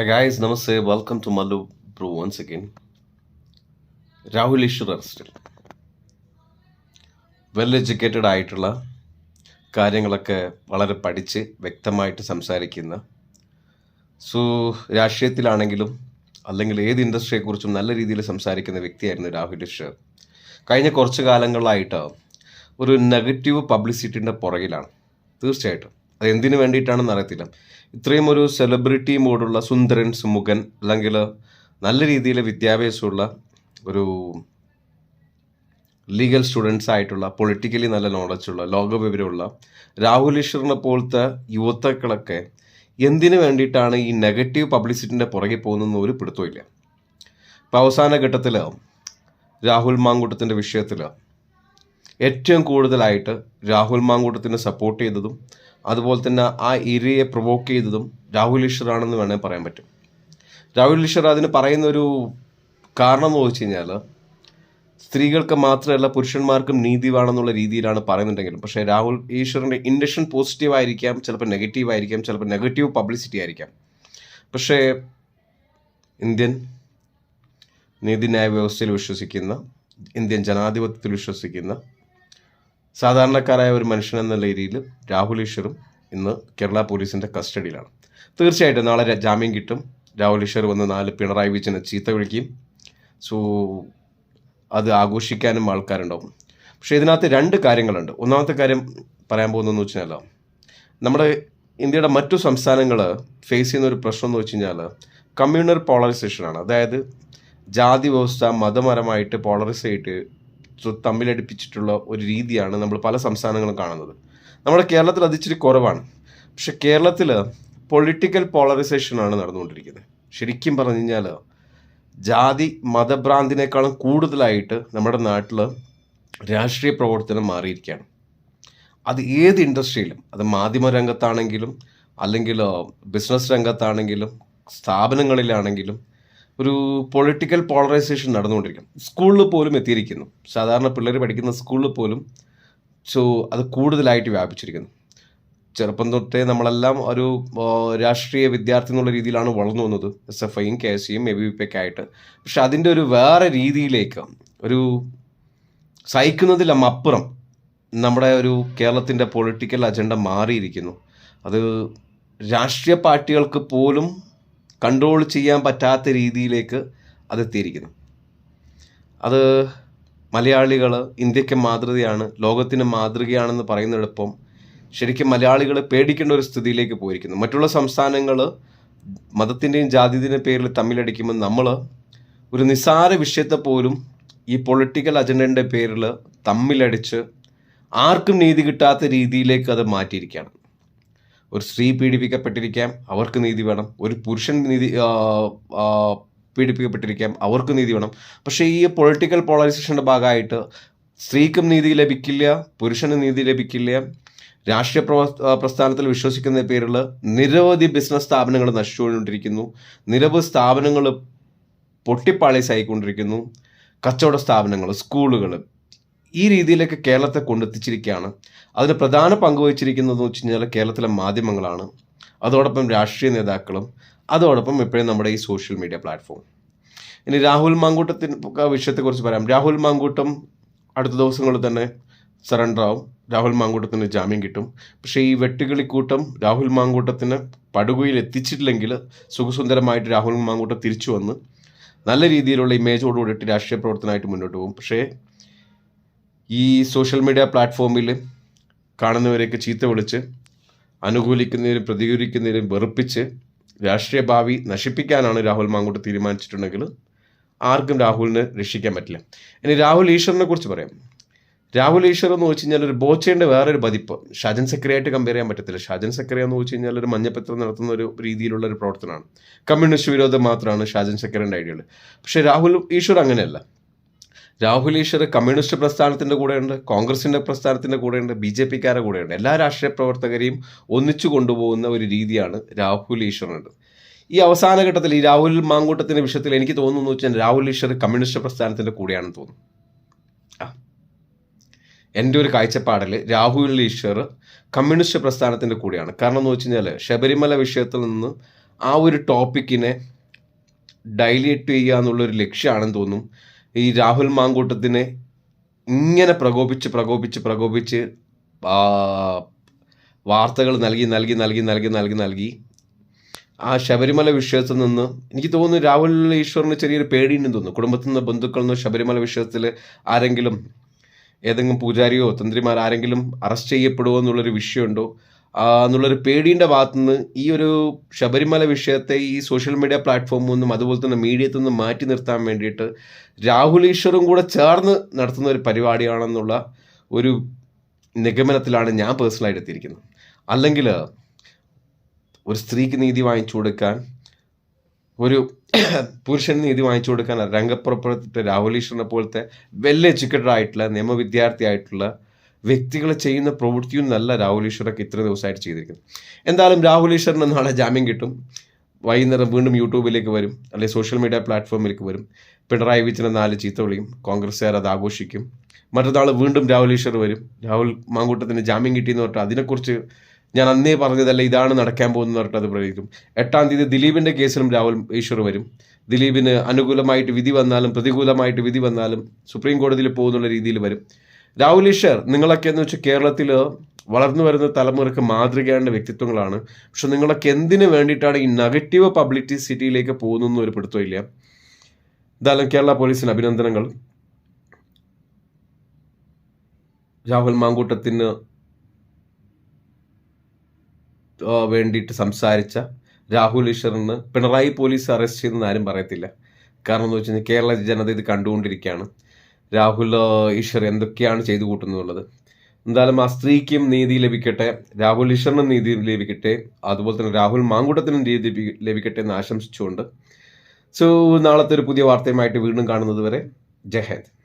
Hi guys, namaste. Welcome to Mallu Pro once again. Rahul Easwar അറസ്റ്റിൽ well educated ആയിട്ടുള്ള കാര്യങ്ങളൊക്കെ വളരെ പഠിച്ച് വ്യക്തമായിട്ട് സംസാരിക്കുന്ന സോ രാഷ്ട്രീയത്തിലാണെങ്കിലും അല്ലെങ്കിൽ ഏത് ഇൻഡസ്ട്രിയെക്കുറിച്ചും നല്ല രീതിയിൽ സംസാരിക്കുന്ന വ്യക്തിയായിരുന്നു രാഹുൽ ഈശ്വർ കഴിഞ്ഞ കുറച്ച് കാലങ്ങളായിട്ട് ഒരു നെഗറ്റീവ് പബ്ലിസിറ്റിന്റെ പുറകിലാണ്. തീർച്ചയായിട്ടും. എന്തിനു വേണ്ടിയിട്ടാണെന്ന് അറിയത്തില്ല. ഇത്രയും ഒരു സെലിബ്രിറ്റി മോഡുള്ള സുന്ദരൻ സുമുഖൻ അല്ലെങ്കിൽ നല്ല രീതിയിൽ വിദ്യാഭ്യാസമുള്ള ഒരു ലീഗൽ സ്റ്റുഡൻസ് ആയിട്ടുള്ള പൊളിറ്റിക്കലി നല്ല നോളജുള്ള ലോകവിവരമുള്ള രാഹുൽ ഈശ്വറിനെ പോലത്തെ യുവതാക്കളൊക്കെ എന്തിനു വേണ്ടിയിട്ടാണ് ഈ നെഗറ്റീവ് പബ്ലിസിറ്റിന്റെ പുറകെ പോകുന്നതെന്ന് ഒരു പിടുത്തമില്ല ഇപ്പം അവസാന ഘട്ടത്തിൽ രാഹുൽ മാങ്കൂട്ടത്തിന്റെ വിഷയത്തിൽ ഏറ്റവും കൂടുതലായിട്ട് രാഹുൽ മാങ്കൂട്ടത്തിനെ സപ്പോർട്ട് ചെയ്തതും അതുപോലെ തന്നെ ആ ഏരിയയെ പ്രൊവോക്ക് ചെയ്തതും രാഹുൽ ഈശ്വറാണെന്ന് വേണമെങ്കിൽ പറയാൻ പറ്റും. രാഹുൽ ഈശ്വർ അതിന് പറയുന്ന ഒരു കാരണം എന്ന് വെച്ച് കഴിഞ്ഞാൽ സ്ത്രീകൾക്ക് മാത്രമല്ല പുരുഷന്മാർക്കും നീതി വേണമെന്നുള്ള രീതിയിലാണ് പറയുന്നുണ്ടെങ്കിലും പക്ഷേ രാഹുൽ ഈശ്വറിന്റെ ഇൻഡക്ഷൻ പോസിറ്റീവ് ആയിരിക്കാം ചിലപ്പോൾ നെഗറ്റീവ് ആയിരിക്കാം ചിലപ്പോൾ നെഗറ്റീവ് പബ്ലിസിറ്റി ആയിരിക്കാം. പക്ഷേ ഇന്ത്യൻ നീതിന്യായ വ്യവസ്ഥയിൽ വിശ്വസിക്കുന്ന ഇന്ത്യൻ ജനാധിപത്യത്തിൽ വിശ്വസിക്കുന്ന സാധാരണക്കാരായ ഒരു മനുഷ്യൻ എന്ന രീതിയിൽ രാഹുൽ ഈശ്വറും ഇന്ന് കേരള പോലീസിന്റെ കസ്റ്റഡിയിലാണ്. തീർച്ചയായിട്ടും നാളെ ജാമ്യം കിട്ടും. രാഹുൽ ഈശ്വർ വന്ന് നാല് പിണറായി വിജയനെ ചീത്ത വിളിക്കും. സോ അത് ആഘോഷിക്കാനും ആൾക്കാരുണ്ടാവും. പക്ഷേ ഇതിനകത്ത് രണ്ട് കാര്യങ്ങളുണ്ട്. ഒന്നാമത്തെ കാര്യം പറയാൻ പോകുന്നതെന്ന് വെച്ച് കഴിഞ്ഞാൽ നമ്മുടെ ഇന്ത്യയുടെ മറ്റു സംസ്ഥാനങ്ങൾ ഫേസ് ചെയ്യുന്ന ഒരു പ്രശ്നം എന്ന് വെച്ച് കഴിഞ്ഞാൽ കമ്മ്യൂണൽ പോളറൈസേഷനാണ് അതായത് ജാതി വ്യവസ്ഥ മതപരമായിട്ട് പോളറൈസ് ചെയ്തിട്ട് തമ്മിലടിപ്പിച്ചിട്ടുള്ള ഒരു രീതിയാണ് നമ്മൾ പല സംസ്ഥാനങ്ങളും കാണുന്നത്. നമ്മുടെ കേരളത്തിൽ അത് ഇച്ചിരി കുറവാണ്. പക്ഷെ കേരളത്തിൽ പൊളിറ്റിക്കൽ പോളറൈസേഷനാണ് നടന്നുകൊണ്ടിരിക്കുന്നത്. ശരിക്കും പറഞ്ഞു കഴിഞ്ഞാൽ ജാതി മതഭ്രാന്തിനേക്കാളും കൂടുതലായിട്ട് നമ്മുടെ നാട്ടിൽ രാഷ്ട്രീയ പ്രവർത്തനം മാറിയിരിക്കുകയാണ്. അത് ഏത് ഇൻഡസ്ട്രിയിലും അത് മാധ്യമ രംഗത്താണെങ്കിലും അല്ലെങ്കിൽ ബിസിനസ് രംഗത്താണെങ്കിലും സ്ഥാപനങ്ങളിലാണെങ്കിലും ഒരു പൊളിറ്റിക്കൽ പോളറൈസേഷൻ നടന്നുകൊണ്ടിരിക്കും. സ്കൂളിൽ പോലും എത്തിയിരിക്കുന്നു. സാധാരണ പിള്ളേർ പഠിക്കുന്ന സ്കൂളിൽ പോലും സോ അത് കൂടുതലായിട്ട് വ്യാപിച്ചിരിക്കുന്നു. ചെറുപ്പം തൊട്ടേ നമ്മളെല്ലാം ഒരു രാഷ്ട്രീയ വിദ്യാർത്ഥി എന്നുള്ള രീതിയിലാണ് വളർന്നു വന്നത്. എസ് എഫ് ഐയും കെ എസ് സിയും എ ബി പി ഒക്കെ ആയിട്ട്. പക്ഷെ അതിന്റെ ഒരു വേറെ രീതിയിലേക്ക് ഒരു സഹിക്കുന്നതിലും അപ്പുറം നമ്മുടെ ഒരു കേരളത്തിന്റെ പൊളിറ്റിക്കൽ അജണ്ട മാറിയിരിക്കുന്നു. അത് രാഷ്ട്രീയ പാർട്ടികൾക്ക് പോലും കൺട്രോൾ ചെയ്യാൻ പറ്റാത്ത രീതിയിലേക്ക് അതെത്തിയിരിക്കുന്നു. അത് മലയാളികൾ ഇന്ത്യയ്ക്ക് മാതൃകയാണ് ലോകത്തിന് മാതൃകയാണെന്ന് പറയുന്നിടപ്പം ശരിക്കും മലയാളികൾ പേടിക്കേണ്ട ഒരു സ്ഥിതിയിലേക്ക് പോയിരിക്കുന്നു. മറ്റുള്ള സംസ്ഥാനങ്ങൾ മതത്തിന്റെയും ജാതിയുടെയും പേരിൽ തമ്മിലടിക്കുമ്പോൾ നമ്മൾ ഒരു നിസ്സാര വിഷയത്തെ പോലും ഈ പൊളിറ്റിക്കൽ അജണ്ടന്റെ പേരിൽ തമ്മിലടിച്ച് ആർക്കും നീതി കിട്ടാത്ത രീതിയിലേക്ക് അത് മാറ്റിയിരിക്കുകയാണ്. ഒരു സ്ത്രീ പീഡിപ്പിക്കപ്പെട്ടിരിക്കാം അവർക്ക് നീതി വേണം. ഒരു പുരുഷൻ നീതി പീഡിപ്പിക്കപ്പെട്ടിരിക്കാം അവർക്ക് നീതി വേണം. പക്ഷേ ഈ പൊളിറ്റിക്കൽ പോളറൈസേഷന്റെ ഭാഗമായിട്ട് സ്ത്രീക്കും നീതി ലഭിക്കില്ല പുരുഷന് നീതി ലഭിക്കില്ല. രാഷ്ട്രീയ പ്രസ്ഥാനത്തിൽ വിശ്വസിക്കുന്ന പേരിൽ നിരവധി ബിസിനസ് സ്ഥാപനങ്ങൾ നശിച്ചുകൊണ്ടിരിക്കുന്നു. നിരവധി സ്ഥാപനങ്ങൾ പൊട്ടിപ്പാളീസായിക്കൊണ്ടിരിക്കുന്നു കച്ചവട സ്ഥാപനങ്ങൾ സ്കൂളുകൾ ഈ രീതിയിലേക്ക് കേരളത്തെ കൊണ്ടെത്തിച്ചിരിക്കുകയാണ്. അതിന് പ്രധാന പങ്ക് വഹിച്ചിരിക്കുന്നതെന്ന് വെച്ച് കഴിഞ്ഞാൽ കേരളത്തിലെ മാധ്യമങ്ങളാണ്. അതോടൊപ്പം രാഷ്ട്രീയ നേതാക്കളും അതോടൊപ്പം ഇപ്പോഴും നമ്മുടെ ഈ സോഷ്യൽ മീഡിയ പ്ലാറ്റ്ഫോം ഇനി രാഹുൽ മാങ്കൂട്ടത്തിന് വിഷയത്തെക്കുറിച്ച് പറയാം. രാഹുൽ മാങ്കൂട്ടം അടുത്ത ദിവസങ്ങളിൽ തന്നെ സറണ്ടർ ആവും. രാഹുൽ മാങ്കൂട്ടത്തിന് ജാമ്യം കിട്ടും. പക്ഷേ ഈ വെട്ടുകിളിക്കൂട്ടം രാഹുൽ മാങ്കൂട്ടത്തിന് പടുകുയിൽ എത്തിച്ചിട്ടില്ലെങ്കിൽ സുഖസുന്ദരമായിട്ട് രാഹുൽ മാങ്കൂട്ടം തിരിച്ചു വന്ന് നല്ല രീതിയിലുള്ള ഇമേജോടുകൂടിയിട്ട് രാഷ്ട്രീയ പ്രവർത്തനമായിട്ട് മുന്നോട്ട് പോകും. പക്ഷേ ഈ സോഷ്യൽ മീഡിയ പ്ലാറ്റ്ഫോമിൽ കാണുന്നവരെയൊക്കെ ചീത്ത വിളിച്ച് അനുകൂലിക്കുന്നതിനും പ്രതികരിക്കുന്നതിനും വെറുപ്പിച്ച് രാഷ്ട്രീയ ഭാവി നശിപ്പിക്കാനാണ് രാഹുൽ മാങ്കൂട്ട് തീരുമാനിച്ചിട്ടുണ്ടെങ്കിൽ ആർക്കും രാഹുലിനെ രക്ഷിക്കാൻ പറ്റില്ല. ഇനി രാഹുൽ ഈശ്വറിനെ കുറിച്ച് പറയാം. രാഹുൽ ഈശ്വർ എന്ന് വെച്ച് കഴിഞ്ഞാൽ ഒരു ബോച്ചയുടെ വേറൊരു പതിപ്പ്. ഷാജൻ സക്രിയായിട്ട് കമ്പയർ ചെയ്യാൻ പറ്റത്തില്ല. ഷാജൻ സക്രിയ എന്ന് വെച്ച് കഴിഞ്ഞാൽ ഒരു മഞ്ഞപ്പത്രം നടത്തുന്ന ഒരു രീതിയിലുള്ള ഒരു പ്രവർത്തനമാണ്. കമ്മ്യൂണിസ്റ്റ് വിരോധം മാത്രമാണ് ഷാജൻ സക്രിയന്റെ ഐഡിയകൾ പക്ഷേ രാഹുൽ ഈശ്വർ അങ്ങനെയല്ല. രാഹുൽ ഈശ്വർ കമ്മ്യൂണിസ്റ്റ് പ്രസ്ഥാനത്തിന്റെ കൂടെയുണ്ട് കോൺഗ്രസിന്റെ പ്രസ്ഥാനത്തിന്റെ കൂടെയുണ്ട് ബി ജെ പിക്കാരുടെ കൂടെയുണ്ട്. എല്ലാ രാഷ്ട്രീയ പ്രവർത്തകരെയും ഒന്നിച്ചു കൊണ്ടുപോകുന്ന ഒരു രീതിയാണ് രാഹുൽ ഈശ്വറിനുണ്ട് ഈ അവസാന ഘട്ടത്തിൽ ഈ രാഹുൽ മാങ്കൂട്ടത്തിന്റെ വിഷയത്തിൽ എനിക്ക് തോന്നുന്നു വെച്ചാൽ രാഹുൽ ഈശ്വർ കമ്മ്യൂണിസ്റ്റ് പ്രസ്ഥാനത്തിന്റെ കൂടെയാണെന്ന് തോന്നുന്നു. എന്റെ ഒരു കാഴ്ചപ്പാടിൽ രാഹുൽ ഈശ്വർ കമ്മ്യൂണിസ്റ്റ് പ്രസ്ഥാനത്തിന്റെ കൂടെയാണ്. കാരണം എന്ന് വെച്ച് കഴിഞ്ഞാൽ ശബരിമല വിഷയത്തിൽ നിന്ന് ആ ഒരു ടോപ്പിക്കിനെ ഡൈലേറ്റ് ചെയ്യുക എന്നുള്ളൊരു ലക്ഷ്യമാണെന്ന് തോന്നും. ഈ രാഹുൽ മാങ്കൂട്ടത്തിനെ ഇങ്ങനെ പ്രകോപിച്ച് പ്രകോപിച്ച് പ്രകോപിച്ച് വാർത്തകൾ നൽകി നൽകി നൽകി നൽകി നൽകി നൽകി ആ ശബരിമല വിഷയത്തിൽ നിന്ന് എനിക്ക് തോന്നുന്നു രാഹുൽ ഈശ്വറിന് ചെറിയൊരു പേടിയുണ്ടെന്ന് തോന്നുന്നു. കുടുംബത്തിൽ നിന്ന് ബന്ധുക്കളിൽ നിന്ന് ശബരിമല വിഷയത്തിൽ ആരെങ്കിലും ഏതെങ്കിലും പൂജാരിയോ തന്ത്രിമാർ ആരെങ്കിലും അറസ്റ്റ് ചെയ്യപ്പെടുമോ എന്നുള്ളൊരു വിഷയമുണ്ടോ? എന്നുള്ളൊരു പേടിയുടെ ഭാഗത്തുനിന്ന് ഈ ഒരു ശബരിമല വിഷയത്തെ ഈ സോഷ്യൽ മീഡിയ പ്ലാറ്റ്ഫോമിൽ നിന്നും അതുപോലെ തന്നെ മീഡിയത്തിൽ നിന്നും മാറ്റി നിർത്താൻ വേണ്ടിയിട്ട് രാഹുൽ ഈശ്വറും കൂടെ ചേർന്ന് നടത്തുന്ന ഒരു പരിപാടിയാണെന്നുള്ള ഒരു നിഗമനത്തിലാണ് ഞാൻ പേഴ്സണലായിട്ട് എത്തിയിരിക്കുന്നത്. അല്ലെങ്കിൽ ഒരു സ്ത്രീക്ക് നീതി വാങ്ങിച്ചു കൊടുക്കാൻ ഒരു പുരുഷന് നീതി വാങ്ങിച്ചു കൊടുക്കാൻ രംഗപ്പുറപ്പുറത്തിട്ട് രാഹുൽ ഈശ്വറിനെ പോലത്തെ വെൽ എഡ്യൂക്കേറ്റഡ് ആയിട്ടുള്ള നിയമവിദ്യാർത്ഥി ആയിട്ടുള്ള വ്യക്തികൾ ചെയ്യുന്ന പ്രവൃത്തിയും നല്ല രാഹുൽ ഈശ്വറൊക്കെ ഇത്ര ദിവസമായിട്ട് ചെയ്തിരിക്കുന്നത് എന്തായാലും രാഹുൽ ഈശ്വറിന് നാളെ ജാമ്യം കിട്ടും. വൈകുന്നേരം വീണ്ടും യൂട്യൂബിലേക്ക് വരും. അല്ലെങ്കിൽ സോഷ്യൽ മീഡിയ പ്ലാറ്റ്ഫോമിലേക്ക് വരും. പിണറായി വിജയൻ നാല് ചീത്ത വിളിയും കോൺഗ്രസ്സുകാർ അത് ആഘോഷിക്കും. മറ്റന്നാൾ വീണ്ടും രാഹുൽ ഈശ്വർ വരും. രാഹുൽ മാങ്കൂട്ടത്തിന് ജാമ്യം കിട്ടിയെന്ന് പറഞ്ഞിട്ട് അതിനെക്കുറിച്ച് ഞാൻ അന്നേ പറഞ്ഞതല്ല ഇതാണ് നടക്കാൻ പോകുന്നത് പറഞ്ഞിട്ട് അത് പ്രവചിക്കും. എട്ടാം തീയതി ദിലീപിന്റെ കേസിലും രാഹുൽ ഈശ്വർ വരും. ദിലീപിന് അനുകൂലമായിട്ട് വിധി വന്നാലും പ്രതികൂലമായിട്ട് വിധി വന്നാലും സുപ്രീം കോടതിയിൽ പോകുന്നുള്ള രീതിയിൽ വരും. രാഹുൽ നിങ്ങളൊക്കെ എന്ന് വെച്ചാൽ കേരളത്തിൽ വളർന്നു വരുന്ന തലമുറയ്ക്ക് മാതൃകയാണ്ട വ്യക്തിത്വങ്ങളാണ്. പക്ഷെ നിങ്ങളൊക്കെ എന്തിനു വേണ്ടിയിട്ടാണ് ഈ നെഗറ്റീവ് പബ്ലിറ്റി സിറ്റിയിലേക്ക് പോകുന്നതെന്ന് ഒരു പിടുത്തമില്ല എന്തായാലും കേരള പോലീസിന് അഭിനന്ദനങ്ങൾ. രാഹുൽ മാങ്കൂട്ടത്തിന് വേണ്ടിയിട്ട് സംസാരിച്ച രാഹുൽ ഈശ്വറിന് പിണറായി പോലീസ് അറസ്റ്റ് ചെയ്തെന്ന് ആരും പറയത്തില്ല. കാരണം എന്ന് വെച്ച് കഴിഞ്ഞാൽ കേരള ജനത ഇത് കണ്ടുകൊണ്ടിരിക്കുകയാണ്. രാഹുൽ ഈശ്വർ എന്തൊക്കെയാണ് ചെയ്തു കൂട്ടുന്നുള്ളത്? എന്തായാലും ആ സ്ത്രീക്കും നീതി ലഭിക്കട്ടെ രാഹുൽ ഈശ്വറിനും നീതി ലഭിക്കട്ടെ അതുപോലെ തന്നെ രാഹുൽ മാങ്കൂട്ടത്തിനും നീതി ലഭിക്കട്ടെ എന്ന് ആശംസിച്ചുകൊണ്ട്. സോ നാളത്തെ ഒരു പുതിയ വാർത്തയുമായിട്ട് വീണ്ടും കാണുന്നത് വരെ ജയ്